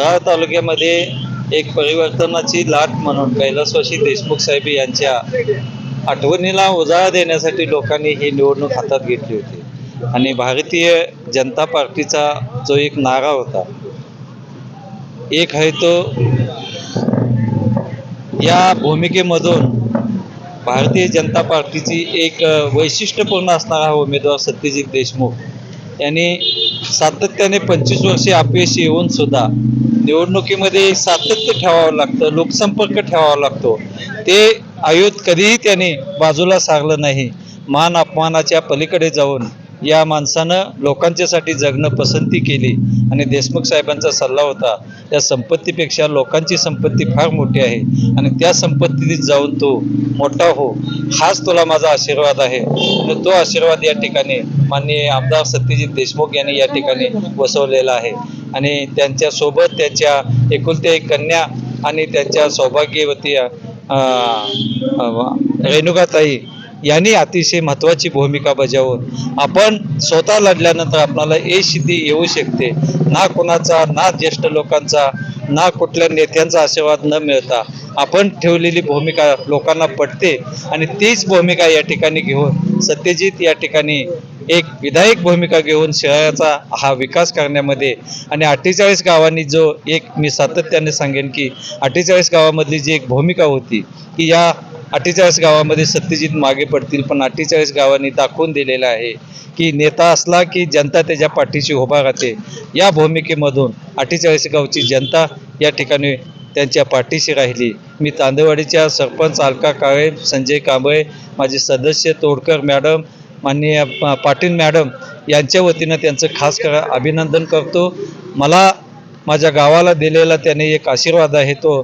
शहाळ तालुक्यामध्ये एक परिवर्तनाची लाट म्हणून कैलासवासी देशमुख साहेब यांच्या आठवणीला उजाळा देण्यासाठी लोकांनी ही निवडणूक हातात घेतली होती. आणि भारतीय जनता पार्टीचा जो एक नारा होता एक आहे तो या भूमिकेमधून भारतीय जनता पार्टीची एक वैशिष्ट्यपूर्ण असणारा हा उमेदवार सत्यजित देशमुख यांनी सातत्याने पंचवीस वर्षे अपयशी येऊन सुद्धा निवडणुकीमध्ये सातत्य ठेवावं लागतं लोकसंपर्क ठेवावा लागतो. ते आयुध कधीही त्याने बाजूला सारलं नाही. मान अपमानाच्या पलीकडे जाऊन या माणसानं लोकांच्यासाठी जगणं पसंती केली आणि देशमुख साहेबांचा सल्ला होता या संपत्तीपेक्षा लोकांची संपत्ती फार मोठी आहे आणि त्या संपत्तीत जाऊन तो मोठा हो हाच तुला माझा आशीर्वाद आहे. आणि तो आशीर्वाद या ठिकाणी माननीय आमदार सत्यजित देशमुख यांनी या ठिकाणी बसवलेला आहे. आणि त्यांच्यासोबत त्यांच्या एकुलत्या एक कन्या आणि त्यांच्या सौभाग्यवती रेणुकाताई यांनी अतिशय महत्त्वाची भूमिका बजावून आपण स्वतः लढल्यानंतर आपणाला ए सिद्धी येऊ शकते. ना कोणाचा ना ज्येष्ठ लोकांचा ना कुठल्या नेत्यांचा आशीर्वाद न मिळता आपण ठेवलेली भूमिका लोकांना पटते. आणि तीच भूमिका या ठिकाणी घेऊन सत्यजित या ठिकाणी एक विधायक भूमिका घेऊन शहराचा हा विकास करण्यामध्ये आणि अठ्ठेचाळीस गावांनी जो एक मी सातत्याने सांगेन की अठ्ठेचाळीस गावामधली जी एक भूमिका होती की या अठ्ठेचाळीस गावामध्ये सत्यजित मागे पडतील पण अठ्ठेचाळीस गावांनी दाखवून दिलेलं आहे की नेता असला की जनता त्याच्या पाठीशी उभा राहते. या भूमिकेमधून अठ्ठेचाळीस गावची जनता या ठिकाणी त्यांच्या पाठीशी राहिली. मी तांदेवाडीच्या सरपंच अलका काळे संजय कांबळे माझे सदस्य तोडकर मॅडम माननीय पाटील मॅडम यांच्या वतीनं त्यांचं खास अभिनंदन करतो. मला माझ्या गावाला दिलेला त्याने एक आशीर्वाद आहे तो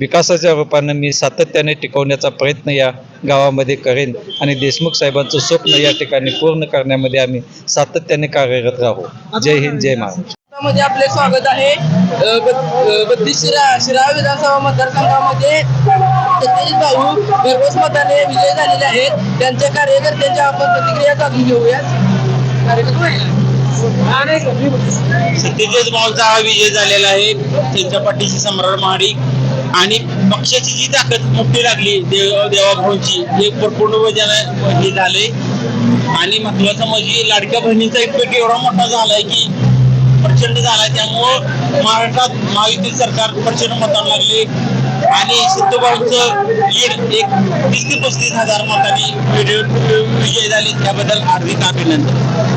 विकासाच्या रूपानं मी सातत्याने टिकवण्याचा प्रयत्न या गावामध्ये करेन आणि देशमुख साहेबांचं स्वप्न या ठिकाणी पूर्ण करण्यामध्ये आम्ही सातत्याने कार्यरत राहू. जय हिंद जय महाराष्ट्र. मध्ये आपले स्वागत आहे. अ, बत्तीस शिरा विधानसभा मतदारसंघामध्ये सत्यजित भाऊ भरघोस मताने विजय झालेले आहेत. त्यांच्या कार्यकर्त्यांच्या आपण प्रतिक्रिया जाणून घेऊया सत्यजित भाऊचा हा विजय झालेला आहे. त्यांच्या पाठीशी सम्राट महाडिक आणि पक्षाची जी ताकद मोठी लागली देव देवाभाऊंची हे भरपूर वजन हे झाले आणि महत्वाचं म्हणजे लाडक्या बहिणीचा इफेक्ट एवढा मोठा झालाय की प्रचंड झाला. त्यामुळं महाराष्ट्रात महायुती सरकार प्रचंड मतांना लागले. आणि सिद्धूभाऊंचं लीड एक तीस ते पस्तीस हजार मतांनी विजय झाले. त्याबद्दल हार्दिक अभिनंदन.